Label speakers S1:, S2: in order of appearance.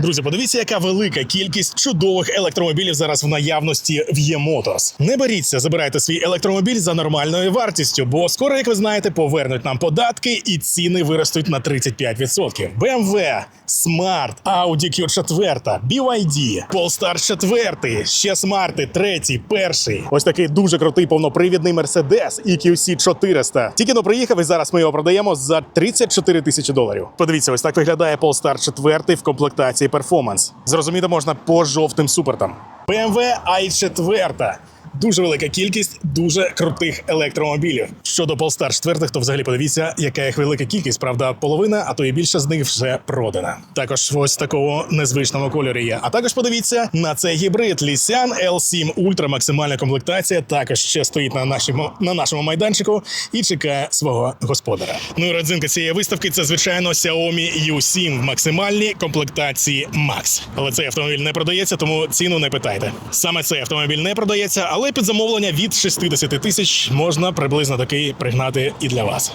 S1: Друзі, подивіться, яка велика кількість чудових електромобілів зараз в наявності в Є Motors. Не беріться, забирайте свій електромобіль за нормальною вартістю, бо скоро, як ви знаєте, повернуть нам податки і ціни виростуть на 35%. BMW, Smart, Audi Q4, BYD, Polestar 4, ще смарти, третій, перший. Ось такий дуже крутий повнопривідний Mercedes EQC 400. Тільки но приїхав і зараз ми його продаємо за 34 тисячі доларів. Подивіться, ось так виглядає Polestar 4 в комплектації Performance. Зрозуміти можна по жовтим супертам. BMW i4. Дуже велика кількість дуже крутих електромобілів. Щодо Polestar 4, то взагалі подивіться, яка їх велика кількість. Правда, половина, а то і більше з них вже продана. Також ось такого незвичному кольорі є. А також подивіться на цей гібрид Lysian L7 Ultra максимальна комплектація. Також ще стоїть на нашому на нашому майданчику і чекає свого господаря. Ну і родзинка цієї виставки це звичайно Xiaomi U7 в максимальній комплектації Max. Але цей автомобіль не продається, тому ціну не питайте. Саме цей автомобіль не продається, під замовлення від 60 тисяч можна приблизно такий пригнати і для вас.